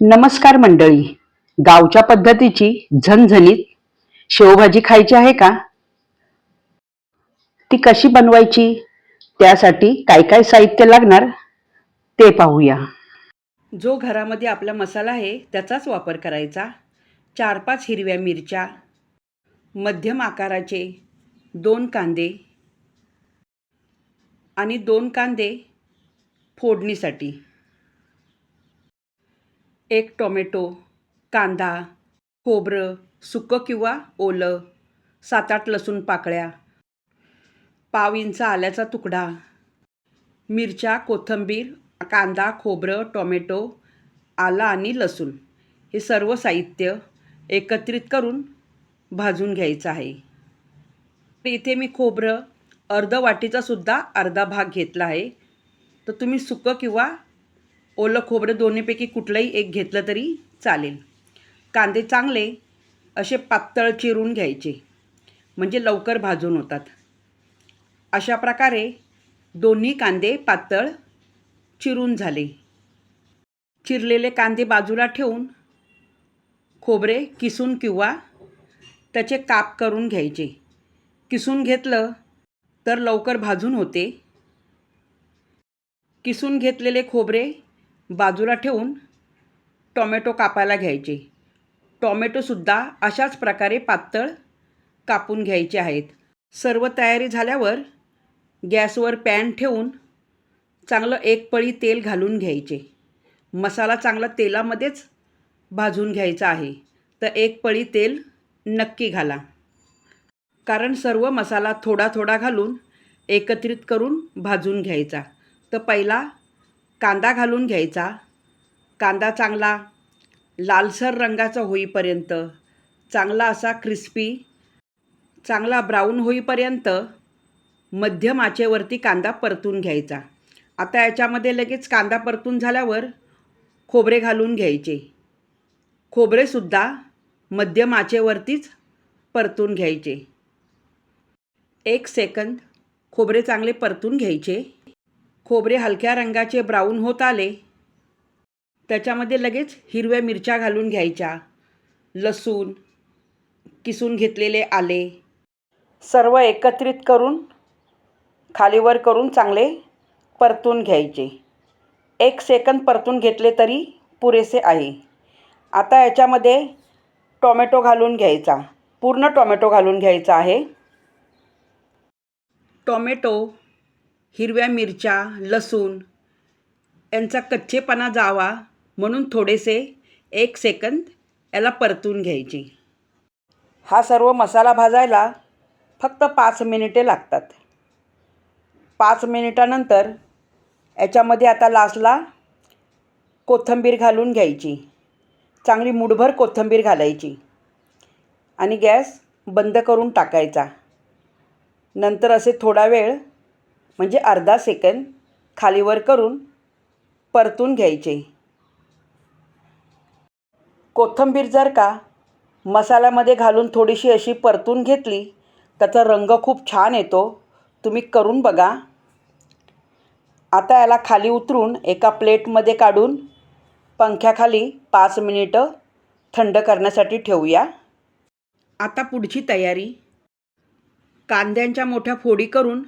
नमस्कार मंडळी. गावच्या पद्धतीची झणझणीत शेवभाजी खायची आहे का? ती कशी बनवायची? त्यासाठी काय काय साहित्य लागणार? ते पाहूया. जो घरामध्ये आपला मसाला आहे त्याचाच वापर करायचा. चार पाच हिरव्या मिरच्या मध्यम आकाराचे दोन कांदे आणि दोन कांदे फोडणीसाठी. एक टोमॅटो कांदा खोबरं सुकं किंवा ओलं सात आठ लसूण पाकळ्या पाव इंच आल्याचा तुकडा मिरच्या कोथिंबीर कांदा खोबरं टोमॅटो आला आणि लसूण हे सर्व साहित्य एकत्रित करून भाजून घ्यायचं आहे. तर इथे मी खोबरं अर्ध वाटीचासुद्धा अर्धा भाग घेतला आहे. तर तुम्ही सुकं किंवा ओलं खोबरं दोन्हीपैकी कुठलंही एक घेतलं तरी चालेल. कांदे चांगले असे पातळ चिरून घ्यायचे. म्हणजे लवकर भाजून होतात. अशा प्रकारे दोन्ही कांदे पातळ चिरून झाले. चिरलेले कांदे बाजूला ठेवून खोबरे किसून किंवा त्याचे काप करून घ्यायचे. किसून घेतलं तर लवकर भाजून होते. किसून घेतलेले खोबरे बाजूला ठेवून टोमॅटो कापायला घ्यायचे. टॉमॅटोसुद्धा अशाच प्रकारे पातळ कापून घ्यायचे आहेत. सर्व तयारी झाल्यावर गॅसवर पॅन ठेवून चांगलं एक पळी तेल घालून घ्यायचे. मसाला चांगला तेलामध्येच भाजून घ्यायचा आहे. तर एक पळी तेल नक्की घाला. कारण सर्व मसाला थोडा थोडा घालून एकत्रित करून भाजून घ्यायचा. तर पहिला कांदा घालून घ्यायचा. कांदा चांगला लालसर रंगाचा होईपर्यंत चांगला असा क्रिस्पी चांगला ब्राऊन होईपर्यंत मध्यम आचेवरती कांदा परतून घ्यायचा. आता याच्यामध्ये लगेच कांदा परतून झाल्यावर खोबरे घालून घ्यायचे. खोबरेसुद्धा मध्यम आचेवरतीच परतून घ्यायचे. एक सेकंद खोबरे चांगले परतून घ्यायचे. खोबरे हलक्या रंगाचे ब्राऊन होत आले. त्याच्यामध्ये लगेच हिरव्या मिरच्या घालून घ्यायच्या. लसूण किसून घेतलेले आले. सर्व एकत्रित करून खालीवर करून चांगले परतून घ्यायचे. एक सेकंद परतून घेतले तरी पुरेसे आहे. आता याच्यामध्ये टोमॅटो घालून घ्यायचा. पूर्ण टोमॅटो घालून घ्यायचा आहे. टोमॅटो हिरव्या मिरच्या लसूण यांचा कच्चेपणा जावा म्हणून थोडेसे एक सेकंद याला परतून घ्यायचे. हा सर्व मसाला भाजायला फक्त पाच मिनिटे लागतात. पाच मिनिटानंतर याच्यामध्ये आता लास्टला कोथिंबीर घालून घ्यायची. चांगली मुठभर कोथिंबीर घालायची. आणि गॅस बंद करून टाकायचा. नंतर असे थोडा वेळ म्हणजे अर्धा सेकंद खालीवर करून परतून घ्यायचे. कोथिंबीर जर का मसाल्यामध्ये घालून थोडीशी अशी परतून घेतली त्याचा रंग खूप छान येतो. तुम्ही करून बघा. आता याला खाली उतरून एका प्लेटमध्ये काढून पंख्याखाली पाच मिनिटं थंड करण्यासाठी ठेवूया. आता पुढची तयारी. कांद्यांच्या मोठ्या फोडी करून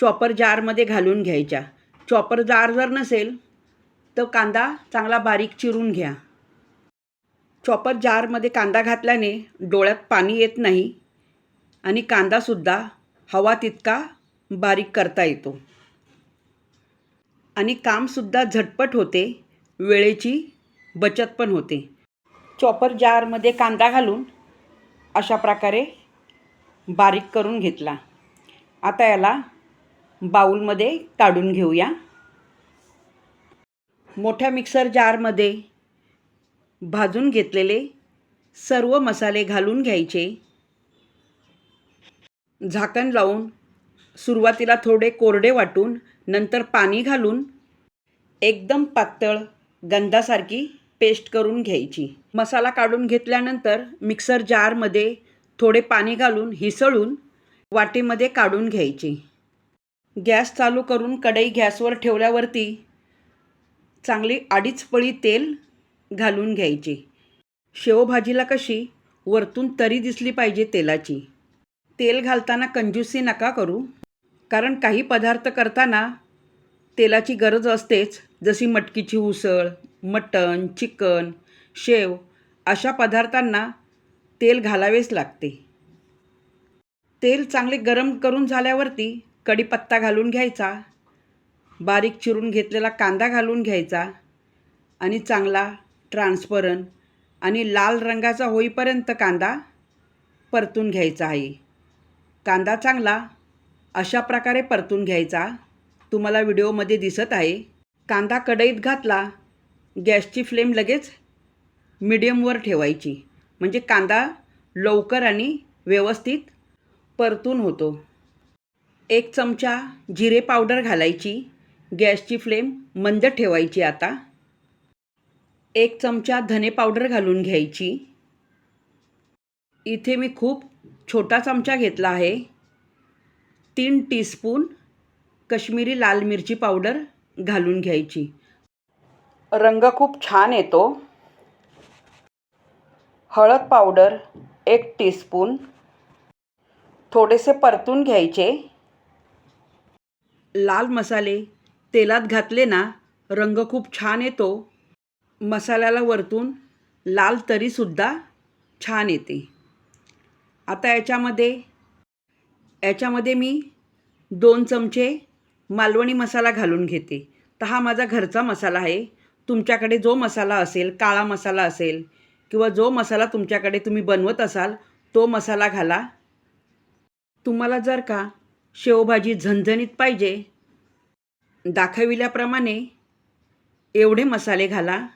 चॉपर जारमध्ये घालून घ्यायच्या. चॉपर जार जर नसेल तर कांदा चांगला बारीक चिरून घ्या. चॉपर जारमध्ये कांदा घातल्याने डोळ्यात पाणी येत नाही आणि कांदासुद्धा हवा तितका बारीक करता येतो. आणि कामसुद्धा झटपट होते वेळेची बचत पण होते. चॉपर जारमध्ये कांदा घालून अशा प्रकारे बारीक करून घेतला. आता याला बाऊलमध्ये काढून घेऊया. मोठ्या मिक्सर जारमध्ये भाजून घेतलेले सर्व मसाले घालून घ्यायचे. झाकण लावून सुरुवातीला थोडे कोरडे वाटून नंतर पाणी घालून एकदम पातळ गंधासारखी पेस्ट करून घ्यायची. मसाला काढून घेतल्यानंतर मिक्सर जारमध्ये थोडे पाणी घालून हिसळून वाटीमध्ये काढून घ्यायची. गॅस चालू करून कढई गॅसवर ठेवल्यावरती चांगली अडीच पळी तेल घालून घ्यायचे. शेवभाजीला कशी? वरतून तरी दिसली पाहिजे तेलाची. तेल घालताना कंजूसी नका करू. कारण काही पदार्थ करताना तेलाची गरज असतेच. जशी मटकीची उसळ मटण चिकन शेव अशा पदार्थांना तेल घालावेच लागते. तेल चांगले गरम करून झाल्यावरती कढीपत्ता घालून घ्यायचा बारीक चिरून घेतलेला कांदा घालून घ्यायचा आणि चांगला ट्रान्सपरन आणि लाल रंगाचा होईपर्यंत कांदा परतून घ्यायचा आहे कांदा चांगला अशा प्रकारे परतून घ्यायचा. तुम्हाला व्हिडिओमध्ये दिसत आहे. कांदा कढईत घातला गॅसची फ्लेम लगेच मिडियमवर ठेवायची. म्हणजे कांदा लवकर आणि व्यवस्थित परतून होतो. एक चमचा जिरे पावडर घालायची. गॅसची फ्लेम मंद ठेवायची आता. एक चमचा धने पावडर घालून घ्यायची. इथे मी खूप छोटा चमचा घेतला आहे. तीन टीस्पून कश्मीरी लाल मिरची पावडर घालून घ्यायची. रंग खूप छान येतो. हळद पावडर एक टीस्पून. थोडेसे परतून घ्यायचे. लाल मसाले तेलात घातले ना रंग खूप छान येतो. मसाल्याला वरतून लाल तरीसुद्धा छान येते. आता याच्यामध्ये याच्यामध्ये मी दोन चमचे मालवणी मसाला घालून घेते. तर हा माझा घरचा मसाला आहे. तुमच्याकडे जो मसाला असेल काळा मसाला असेल किंवा जो मसाला तुमच्याकडे तुम्ही बनवत असाल तो मसाला घाला. तुम्हाला जर का शेवभाजी झणझणीत पाहिजे. दाखविल्याप्रमाणे एवढे मसाले घाला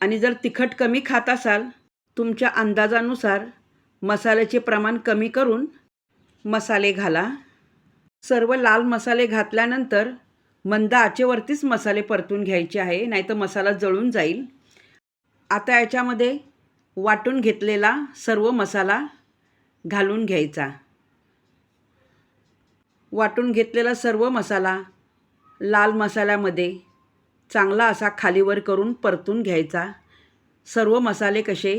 आणि जर तिखट कमी खात असाल तुमच्या अंदाजानुसार मसाल्याचे प्रमाण कमी करून मसाले घाला. सर्व लाल मसाले घातल्यानंतर मंद आचेवरतीच मसाले परतून घ्यायचे आहे नाहीतर मसाला जळून जाईल. आता याच्यामध्ये वाटून घेतलेला सर्व मसाला घालून घ्यायचा. वाटून घेतलेला सर्व मसाला लाल मसाल्यामध्ये चांगला असा खालीवर करून परतून घ्यायचा. सर्व मसाले कसे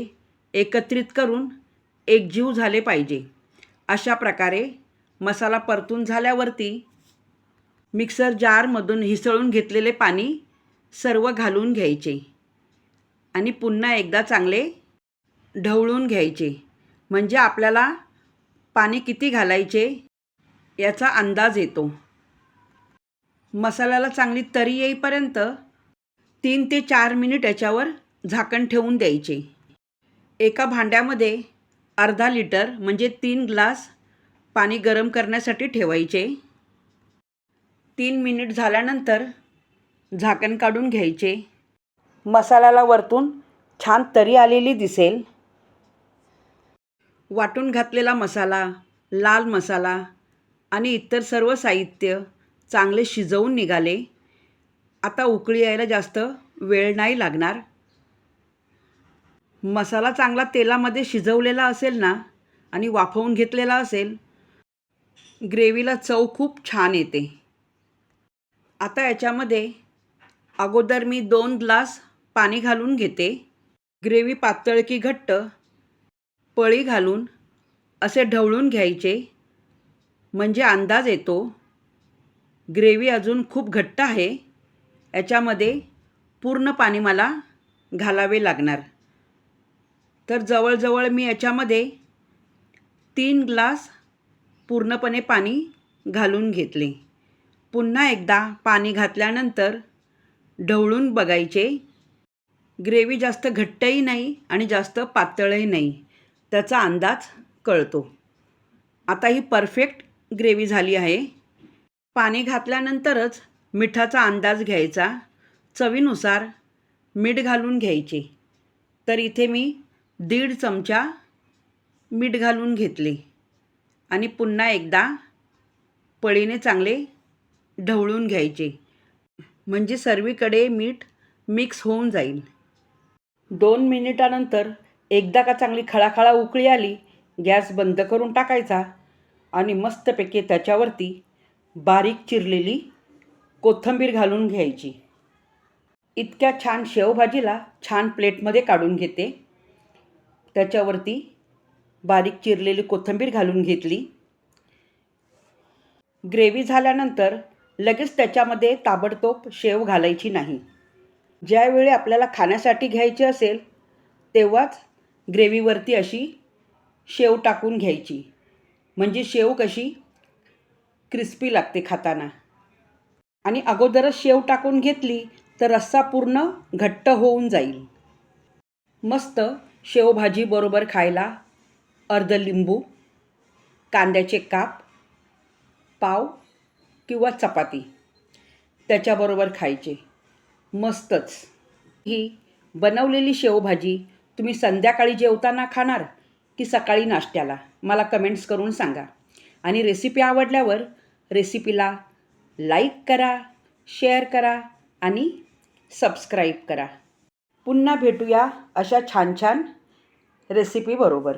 एकत्रित करून एकजीव झाले पाहिजे. अशा प्रकारे मसाला परतून झाल्यावरती मिक्सर जारमधून हिसळून घेतलेले पाणी सर्व घालून घ्यायचे आणि पुन्हा एकदा चांगले ढवळून घ्यायचे. म्हणजे आपल्याला पाणी किती घालायचे याचा अंदाज येतो. मसाल्याला चांगली तरी येईपर्यंत तीन ते चार मिनिट याच्यावर झाकण ठेवून द्यायचे. एका भांड्यामध्ये अर्धा लिटर म्हणजे तीन ग्लास पाणी गरम करण्यासाठी ठेवायचे. तीन मिनिट झाल्यानंतर झाकण काढून घ्यायचे. मसाल्याला वरतून छान तरी आलेली दिसेल. वाटून घातलेला मसाला लाल मसाला आणि इतर सर्व साहित्य चांगले शिजवून निघाले. आता उकळी यायला जास्त वेळ नाही लागणार. मसाला चांगला तेलामध्ये शिजवलेला असेल ना आणि वाफवून घेतलेला असेल ग्रेव्हीला चव खूप छान येते. आता याच्यामध्ये अगोदर मी दोन ग्लास पाणी घालून घेते. ग्रेव्ही पातळ की घट्ट पळी घालून असे ढवळून घ्यायचे. म्हणजे अंदाज येतो. ग्रेव्ही अजून खूप घट्ट आहे. याच्यामध्ये पूर्ण पाणी मला घालावे लागणार. तर जवळजवळ मी याच्यामध्ये तीन ग्लास पूर्णपणे पाणी घालून घेतले. पुन्हा एकदा पाणी घातल्यानंतर ढवळून बघायचे. ग्रेव्ही जास्त घट्टही नाही आणि जास्त पातळही नाही. त्याचा अंदाज कळतो. आता ही परफेक्ट ग्रेव्ही झाली आहे. पाणी घातल्यानंतरच मिठाचा अंदाज घ्यायचा. चवीनुसार मीठ घालून घ्यायचे. तर इथे मी दीड चमचा मीठ घालून घेतले. आणि पुन्हा एकदा पळीने चांगले ढवळून घ्यायचे. म्हणजे सर्वीकडे मीठ मिक्स होऊन जाईल. दोन मिनिटानंतर एकदा का चांगली खळाखळा उकळी आली गॅस बंद करून टाकायचा. आणि मस्तपैकी त्याच्यावरती बारीक चिरलेली कोथिंबीर घालून घ्यायची. इतक्या छान शेवभाजीला छान प्लेटमध्ये काढून घेते. त्याच्यावरती बारीक चिरलेली कोथिंबीर घालून घेतली. ग्रेव्ही झाल्यानंतर लगेच त्याच्यामध्ये ताबडतोब शेव घालायची नाही. ज्यावेळी आपल्याला खाण्यासाठी घ्यायची असेल तेव्हाच ग्रेव्हीवरती अशी शेव टाकून घ्यायची. म्हणजे शेव कशी? क्रिस्पी लागते खाताना. आणि अगोदरच शेव टाकून घेतली तर रस्सा पूर्ण घट्ट होऊन जाईल. मस्त शेवभाजीबरोबर खायला. अर्ध लिंबू कांद्याचे काप पाव किंवा चपाती. त्याच्याबरोबर खायचे. मस्तच. ही बनवलेली शेवभाजी तुम्ही संध्याकाळी जेवताना खाणार की सकाळी नाश्त्याला? मला कमेंट्स करून सांगा. आणि रेसिपी आवडल्यावर रेसिपीला लाईक करा शेअर करा आणि सबस्क्राईब करा. पुन्हा भेटूया अशा छान छान रेसिपीबरोबर